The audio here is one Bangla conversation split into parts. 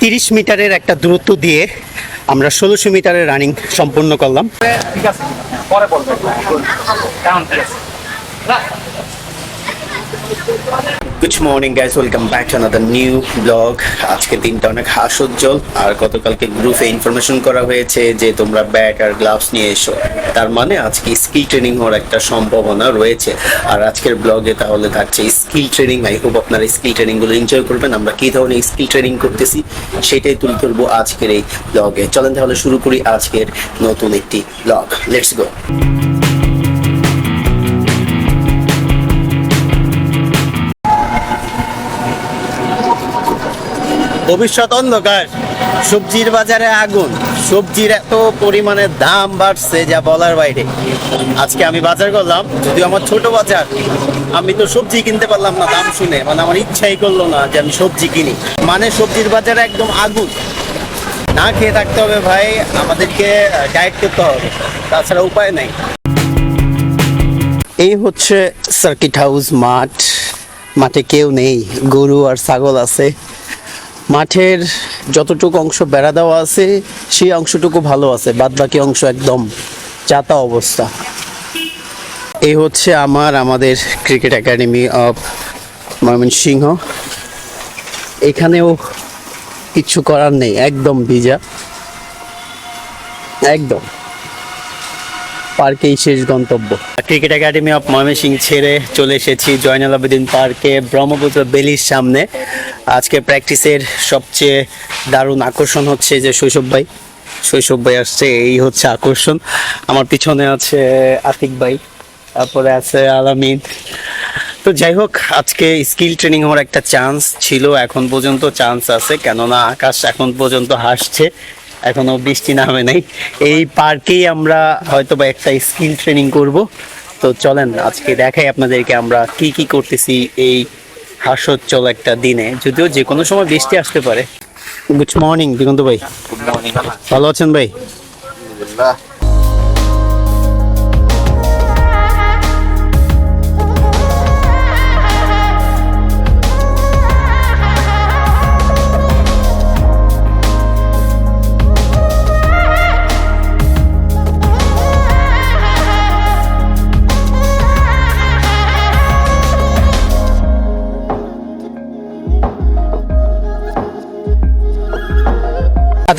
তিরিশ মিটারের একটা দূরত্ব দিয়ে আমরা ষোলোশো মিটারের রানিং সম্পন্ন করলাম। ঠিক আছে পরে good morning guys welcome back to another new blog আজকে দিনটা অনেক হাস্যোজ্জ্বল। আর গতকালকে গ্রুপে ইনফরমেশন করা হয়েছে যে তোমরা ব্যাট আর গ্লাভস নিয়ে এসো। তার মানে আজকে স্কিল ট্রেনিং হওয়ার একটা সম্ভাবনা রয়েছে। আর আজকের ব্লগে তাহলে থাকছে স্কিল ট্রেনিং আই হোপ আপনারা স্কিল ট্রেনিংগুলো এনজয় করবেন। আমরা কী ধরনের স্কিল ট্রেনিং করতেছি সেটাই তুলে ধরবো আজকের এই ব্লগে চলেন তাহলে শুরু করি আজকের নতুন একটি ব্লগ লেটস গো ভবিষ্যৎ অন্ধকার। সবজির বাজারে আগুন। সবজির এত পরিমাণে দাম বাড়ছে যা বলার বাইরে। আজকে আমি বাজার করলাম, যদিও আমার ছোট বাজার। আমি তো সবজি কিনতে পারলাম না, দাম শুনে। মানে আমার ইচ্ছাই করল না যে আমি সবজি কিনি। মানে সবজির বাজারে একদম আগুন। না খেয়ে থাকতে হবে ভাই, আমাদেরকে ডায়েট করতে হবে। তাছাড়া উপায় নাই। এই হচ্ছে সার্কিট হাউস মাঠ। মাঠে কেউ নেই, গরু আর ছাগল আছে। মাঠের যতটুকু অংশ বেড়া দেওয়া আছে, সেই অংশটুকু ভালো আছে বাদ বাকি অংশ একদম চাতা অবস্থা। এই হচ্ছে আমার, আমাদের ক্রিকেট একাডেমি অফ ময়মনসিংহ। এখানেও কিছু করার নেই, একদম ভিজা। একদম। পার্কেই শেষ গন্তব্য। ক্রিকেট একাডেমি অফ ময়মনসিংহ ছেড়ে চলে এসেছি জয়নাল আবেদিন পার্কে, ব্রহ্মপুত্র বেলির সামনে। আজকে প্র্যাকটিসের সবচেয়ে দারুণ আকর্ষণ হচ্ছে যে শৈশব ভাই। শৈশব ভাই আসছে, এই হচ্ছে আকর্ষণ। আমার পিছনে আছে আতিক ভাই, তারপরে আছে আলামিন। তো যাই হোক, আজকে স্কিল ট্রেনিং হওয়ার একটা চান্স ছিল, এখন পর্যন্ত চান্স আছে, কেননা আকাশ এখন পর্যন্ত হাসছে। এখনও বৃষ্টি নামে নাই। এই পার্কেই আমরা হয়তো বা একটা স্কিল ট্রেনিং করব। তো চলেন, আজকে দেখাই আপনাদেরকে আমরা কি কি করতেছি এই হাস্যোজ্জ্বল একটা দিনে যদিও যে কোনো সময় বৃষ্টি আসতে পারে। গুড মর্নিং দিগন্ত ভাই। ভালো আছেন ভাই?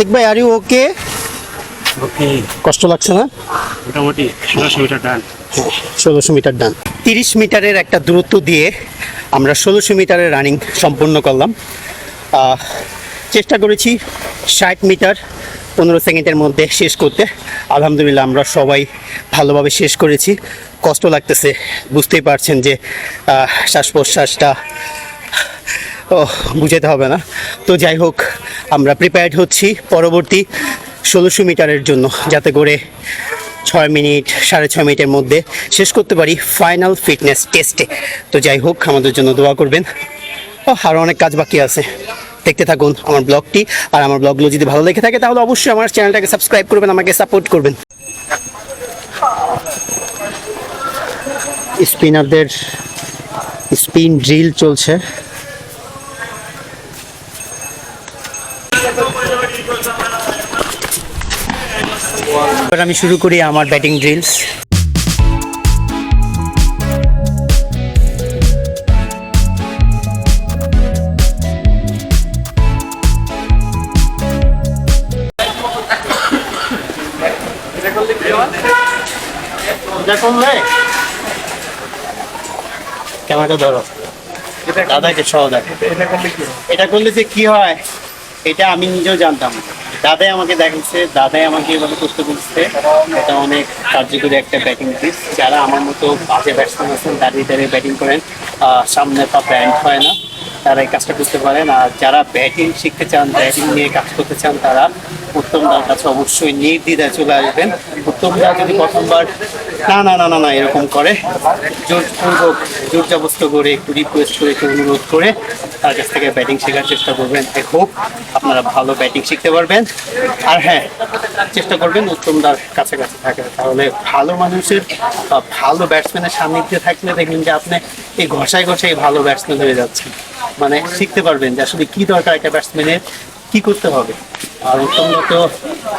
আতিক ভাই আর ইউ ওকে ওকে কষ্ট লাগছে না? মোটামুটি ষোলোশো মিটার ডান। ষোলোশো মিটার ডান। তিরিশ মিটারের একটা দূরত্ব দিয়ে আমরা ষোলোশো মিটারের রানিং সম্পূর্ণ করলাম। চেষ্টা করেছি ষাট মিটার পনেরো সেকেন্ডের মধ্যে শেষ করতে। আলহামদুলিল্লাহ আমরা সবাই ভালোভাবে শেষ করেছি। কষ্ট লাগতেছে বুঝতেই পারছেন যে শ্বাস প্রশ্বাসটা ও বুঝাতে হবে না। তো যাই হোক আমরা প্রিপেয়ার্ড হচ্ছি পরবর্তী ষোলোশো মিটারের জন্য, যাতে করে ছয় মিনিট, সাড়ে ছয় মিনিটের মধ্যে শেষ করতে পারি ফাইনাল ফিটনেস টেস্টে তো যাই হোক, আমাদের জন্য দোয়া করবেন। ও আরও অনেক কাজ বাকি আছে। দেখতে থাকুন আমার ব্লগটি। আর আমার ব্লগগুলো যদি ভালো লেগে থাকে, তাহলে অবশ্যই আমার চ্যানেলটাকে সাবস্ক্রাইব করবেন, আমাকে সাপোর্ট করবেন। স্পিনারদের স্পিন ড্রিল চলছে। এবার আমি শুরু করি আমার ব্যাটিং ড্রিলস ক্যামেরাটা ধরো। দাদাকে সহ দেখো। এটা করলে যে কি হয়, এটা আমি নিজেও জানতাম না। দাদাই আমাকে দেখাচ্ছে, দাদাই আমাকে এভাবে করতে বলছে এটা অনেক কার্যকরী একটা ব্যাটিং পিস যারা আমার মতো বাজে ব্যাটসম্যান আছেন দাঁড়িয়ে দাঁড়িয়ে ব্যাটিং করেন। সামনে পা ব্যান্ড হয় না। তারা এই কাজটা করতে পারেন আর যারা ব্যাটিং শিখতে চান, ব্যাটিং নিয়ে কাজ করতে চান, তারা উত্তম দার কাছে অবশ্যই নির্দ্বিধায় চলে আসবেন। উত্তম দা যদি প্রথমবার না না না না না, এরকম করে, জোরপূর্বক জোর জবস্ত করে একটু রিকোয়েস্ট করে, একটু অনুরোধ করে তার কাছ থেকে ব্যাটিং শেখার চেষ্টা করবেন। আই হোপ আপনারা ভালো ব্যাটিং শিখতে পারবেন। আর হ্যাঁ চেষ্টা করবেন উত্তমদার কাছাকাছি থাকে তাহলে ভালো মানুষের ভালো ব্যাটসম্যানের সান্নিধ্যে থাকলে দেখবেন যে আপনি এই ঘষায় ঘষায় ভালো ব্যাটসম্যান হয়ে যাচ্ছেন। মানে শিখতে পারবেন যে আসলে কি দরকার একটা ব্যাটসম্যানের কি করতে হবে। আর উত্তম তো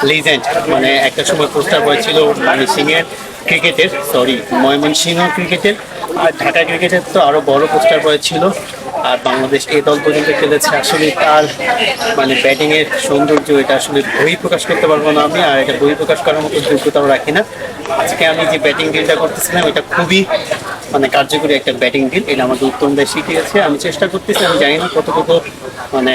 লিজেন্ড মানে একটা সময় পোস্টার বয় ছিল সিংয়ের ক্রিকেটের সরি ময়মনসিংহ ক্রিকেটের। আর ঢাকা ক্রিকেটের তো আরও বড় পোস্টার বয় ছিল। আর বাংলাদেশ এই দল পর্যন্ত খেলেছে, আসলে তার মানে ব্যাটিংয়ের সৌন্দর্য, এটা আসলে বই প্রকাশ করতে পারব না আমি, আর এটা বই প্রকাশ করার মতো যোগ্যতাও রাখি না। আজকে আমি যে ব্যাটিং ডিলটা করতেছিলাম, এটা খুবই মানে কার্যকরী একটা ব্যাটিং ডিল এটা আমাকে উত্তম দেয় শিখিয়েছে আমি চেষ্টা করতেছি, আমি জানি না কতটুকু মানে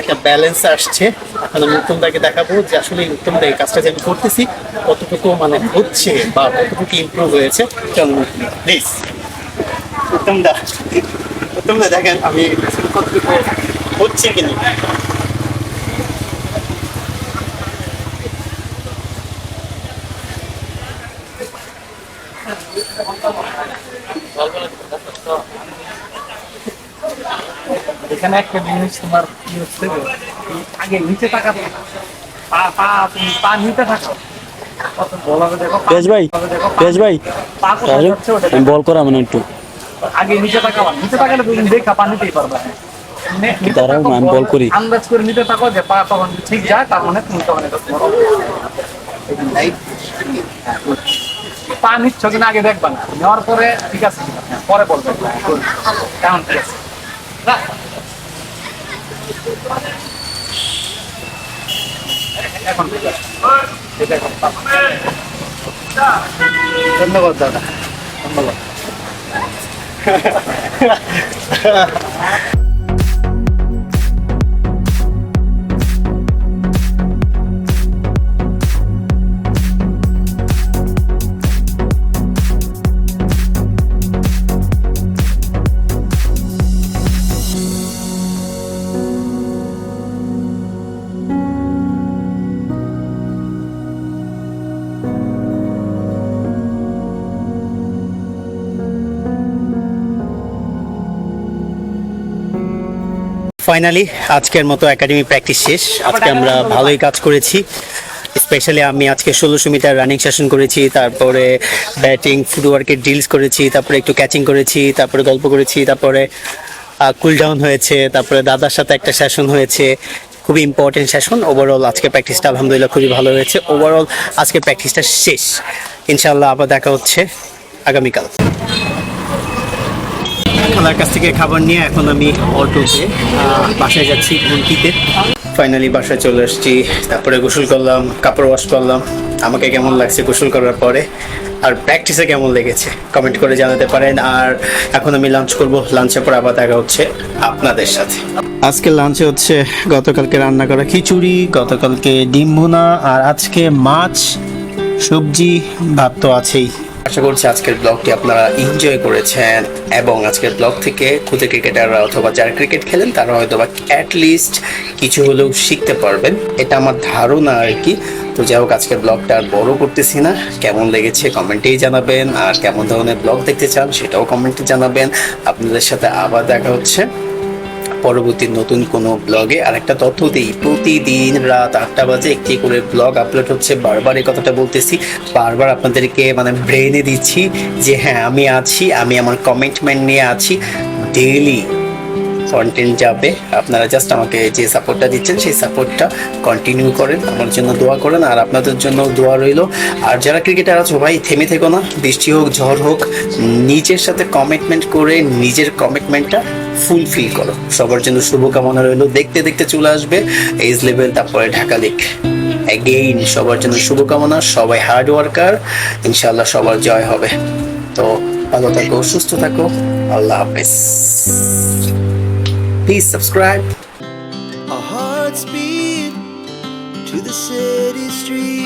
একটা ব্যালেন্স আসছে। এখন আমি উত্তম দাকে দেখাবো যে আসলে উত্তম দা এই কাজটা যে আমি করতেছি, কতটুকু মানে হচ্ছে বা কতটুকু ইমপ্রুভ হয়েছে, চলুন প্লিজ উত্তম দা উত্তম দা, দেখেন, আমি কতটুকু হচ্ছে কিনা এখানে একটা জিনিস তোমার কি হচ্ছে আগে নিচে তাকাতে পা পা তুমি পা নিতে থাকো ভাই পা- ভাই। আমি বল করা মানে একটু। আগে নিচে তাকাবা নিচে তাকালে তুমি দেখা পা নিতেই পারবে। দাঁড়াও, আমি বল করি। আন্দাজ করে নিতে থাকো যে পা তখন ঠিক যায় তার মানে তুমি তখন এটা পা নিচ্ছ কিনা আগে দেখবা না। নেওয়ার পরে ঠিক আছে পরে বলবে। কেমন ঠিক আছে। এখন ধন্যবাদ, দাদা। ধন্যবাদ। ফাইনালি আজকের মতো একাডেমি প্র্যাকটিস শেষ। আজকে আমরা ভালোই কাজ করেছি। স্পেশালি আমি আজকে ষোলোশো মিটার রানিং সেশন করেছি, তারপরে ব্যাটিং ফুটওয়ার্কের ডিলস করেছি, তারপরে একটু ক্যাচিং করেছি, তারপরে গল্প করেছি, তারপরে কুল ডাউন হয়েছে, তারপরে দাদার সাথে একটা সেশন হয়েছে। খুবই ইম্পর্টেন্ট সেশন ওভারঅল আজকে প্র্যাকটিসটা আলহামদুলিল্লাহ খুবই ভালো হয়েছে। ওভারঅল আজকে প্র্যাকটিসটা শেষ। ইনশাল্লাহ আবার দেখা হচ্ছে আগামীকাল। খালার কাছ থেকে খাবার নিয়ে এখন আমি অটোতে বাসায় যাচ্ছি ঘুমটিতে। ফাইনালি বাসায় চলে আসছি, তারপরে গোসল করলাম, কাপড় ওয়াশ করলাম। আমাকে কেমন লাগছে গোসল করার পরে? আর প্র্যাকটিসে কেমন লেগেছে? কমেন্ট করে জানাতে পারেন। আর এখন আমি লাঞ্চ করব। লাঞ্চের পর আবার দেখা হচ্ছে আপনাদের সাথে। আজকে লাঞ্চে হচ্ছে গতকালকে রান্না করা খিচুড়ি, গতকালকে ডিম ভুনা, আর আজকে মাছ, সবজি, ভাত তো আছেই। আশা করছি আজকের ব্লগটি আপনারা এনজয় করেছেন এবং আজকের ব্লগ থেকে খুদে ক্রিকেটাররা অথবা যারা ক্রিকেট খেলেন, তারা হয়তো বা অ্যাটলিস্ট কিছু হলেও শিখতে পারবেন। এটা আমার ধারণা আর কি। তো যাই হোক, আজকের ব্লগটা আর বড় করতেছি না। কেমন লেগেছে কমেন্টেই জানাবেন। আর কেমন ধরনের ব্লগ দেখতে চান, সেটাও কমেন্টে জানাবেন। আপনাদের সাথে আবার দেখা হচ্ছে। পরবর্তী নতুন কোনো ব্লগে আর একটা তথ্য দিই। প্রতিদিন রাত আটটা বাজে একটি করে ব্লগ আপলোড হচ্ছে। বারবার এই কথাটা বলতেছি। বারবার আপনাদেরকে মানে ব্রেনে দিচ্ছি যে হ্যাঁ আমি আছি, আমি আমার কমিটমেন্ট নিয়ে আছি। ডেইলি কন্টেন্ট যাবে। আপনারা জাস্ট আমাকে যে সাপোর্টটা দিচ্ছেন, সেই সাপোর্টটা কন্টিনিউ করেন। আমার জন্য দোয়া করেন আর আপনাদের জন্য দোয়া রইল। আর যারা ক্রিকেটার আছো ভাই, থেমে থেকো না। বৃষ্টি হোক, ঝড় হোক, নিজের সাথে কমিটমেন্ট করে নিজের কমিটমেন্টটা ফুলফিল করো। সবার জন্য শুভকামনা রইল। দেখতে দেখতে চলে আসবে। এইজ লেভেল তারপরে ঢাকা লিগ অ্যাগেইন সবার জন্য শুভকামনা। সবাই হার্ড ওয়ার্কার ইনশাল্লাহ সবার জয় হবে। তো ভালো থাকো, সুস্থ থাকো। আল্লাহ হাফেজ। Please subscribe. Our hearts beat to the city street.